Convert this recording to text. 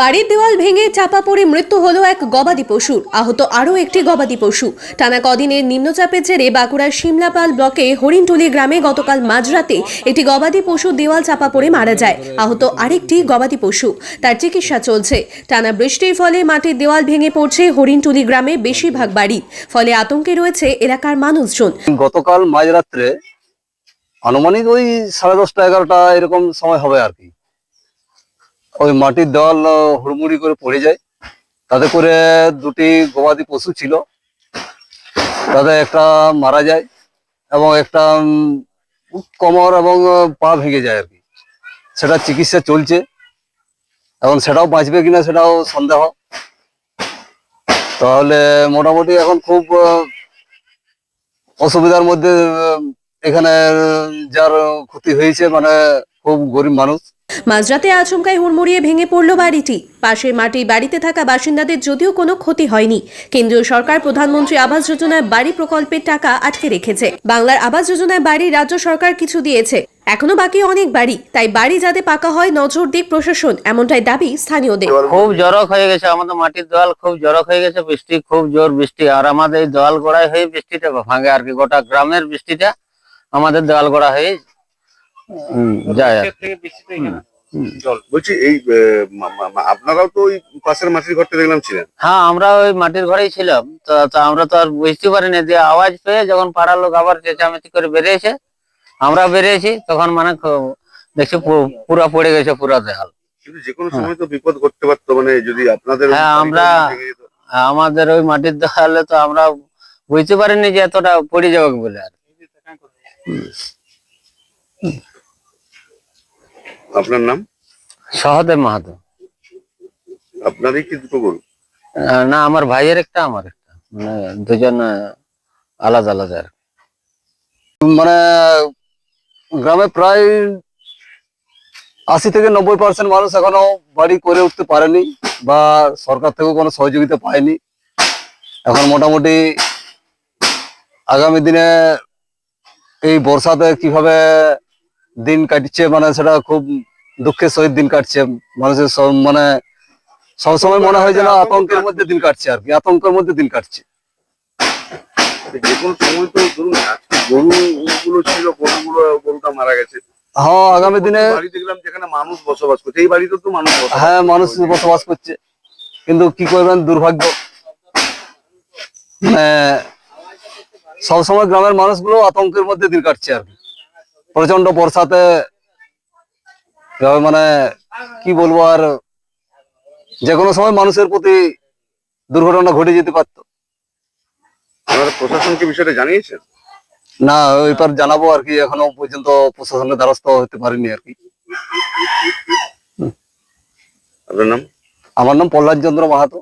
বাড়ির দেওয়াল ভেঙে চাপা পড়ে মৃত্যু হলো এক গবাদি পশুর। আহত আরও একটি গবাদি পশু। টানা কদিনের নিম্নচাপের জেরে বাঁকুড়ার সিমলাপাল ব্লকে হরিণটুলি গ্রামে গতকাল মাঝরাতে একটি গবাদি পশু দেওয়াল চাপা পড়ে মারা যায়। আহত আরেকটি গবাদি পশু। তার চিকিৎসা চলছে। টানা বৃষ্টির ফলে মাটির দেওয়াল ভেঙে পড়ছে হরিণটুলি গ্রামে বেশিরভাগ বাড়ি। ফলে আতঙ্কে রয়েছে এলাকার মানুষজন। গতকাল মাঝরাত্রে আনুমানিক ওই সাড়ে দশটা, এগারোটা এরকম সময় হবে আর কি। ওই মাটির দেওয়াল হুড়মুড়ি করে পড়ে যায়। তাতে করে দুটি গবাদি পশু ছিল। তাতে একটা মারা যায় এবং একটা কোমর এবং পা ভেঙে যায় আর কি। সেটা চিকিৎসা চলছে। এখন সেটাও বাঁচবে কিনা সেটাও সন্দেহ। তাহলে মোটামুটি এখন খুব অসুবিধার মধ্যে এখানে যার ক্ষতি হয়েছে মানে খুব গরিব মানুষ। মাঝরাতে আচমকায় হুড়মুড়িয়ে ভেঙে পড়ল বাড়িটি। পাশে মাটির বাড়িতে থাকা বাসিন্দাদের যদিও কোনো ক্ষতি হয়নি। কেন্দ্রীয় সরকার প্রধানমন্ত্রী আবাস যোজনায় বাড়ি প্রকল্পের টাকা আটকে রেখেছে। বাংলার আবাস যোজনায় বাড়ি রাজ্য সরকার কিছু দিয়েছে। এখনও বাকি অনেক বাড়ি, তাই বাড়ি যাতে পাকা হয় নজর দিক প্রশাসন, এমনটাই দাবি স্থানীয়দের। খুব জরক হয়ে গেছে, আমাদের মাটির দেওয়াল খুব জরক হয়ে গেছে, বৃষ্টি খুব জোর বৃষ্টি, আর আমাদের এই দেওয়াল হয়ে বৃষ্টিটা ভাঙে আর কি, গোটা গ্রামের বৃষ্টিটা আমাদের দেওয়াল গোড়া হয়ে যায় বলছি এই আপনারাও তো ওই পাশের মাটির ঘরটা দেখলাম ছিলেন? হ্যাঁ আমরা ওই মাটির ঘরেই ছিলাম। তো তো আমরা তো আর বুঝতে পারিনি দিয়ে আওয়াজ পেয়ে যখন পাড়ার লোক আবার চেঁচামেচি করে বেরিয়েছে আমরা বেরিয়েছি তখন মানে দেখছি পু- পুরা পড়ে গেছে পুরা কিন্তু যে কোনো সময় তো বিপদ ঘটতে পারতো মানে যদি আপনাদের হ্যাঁ, আমরা- আমাদের ওই মাটির দেওয়ালে তো আমরা বুঝতে পারিনি যে এতটা পড়ে যাবে বলে আর আপনার নাম? সহদেব মাহাতো। আপনারই কি দুটো গরু আহ, না আমার ভাইয়ের একটা আমার একটা। মানে দুজন আলাদা আলাদা আর কি। মানে গ্রামে প্রায় আশি থেকে নব্বই পার্সেন্ট মানুষ এখনও বাড়ি করে উঠতে পারেনি বা সরকার থেকেও কোনো সহযোগিতা পায়নি। এখন মোটামুটি আগামী দিনে এই বর্ষাতে কীভাবে দিন কাটছে মানে সেটা খুব দুঃখের সহিত দিন কাটছে মানুষের সব মানে সবসময় মনে হয় যেন আতঙ্কের মধ্যে দিন কাটছে আর কি আতঙ্কের মধ্যে দিন কাটছে। যে কোনো সময় তো ধরুন আজকে গরু ছিল গরুগুলো গরুটা মারা গেছে। হ্যাঁ আগামী দিনে বাড়ি দেখলাম যেখানে মানুষ বসবাস করছে এই বাড়িতে তো মানুষ হ্যাঁ মানুষ বসবাস করছে। কিন্তু কি করবেন দুর্ভাগ্য। মানে সবসময় গ্রামের মানুষগুলো আতঙ্কের মধ্যে দিন কাটছে আর কি। প্রচণ্ড বর্ষাতে মানে কি বলব আর যে কোনো সময় মানুষের প্রতি দুর্ঘটনা ঘটে যেতে পারতো। প্রশাসনকে বিষয়টা জানিয়েছেন না পার জানাব আর কি এখনও পর্যন্ত প্রশাসনের দ্বারস্থ হতে পারিনি আর কি। আপনার নাম? আমার নাম প্রহ্লাদ চন্দ্র মাহাতো।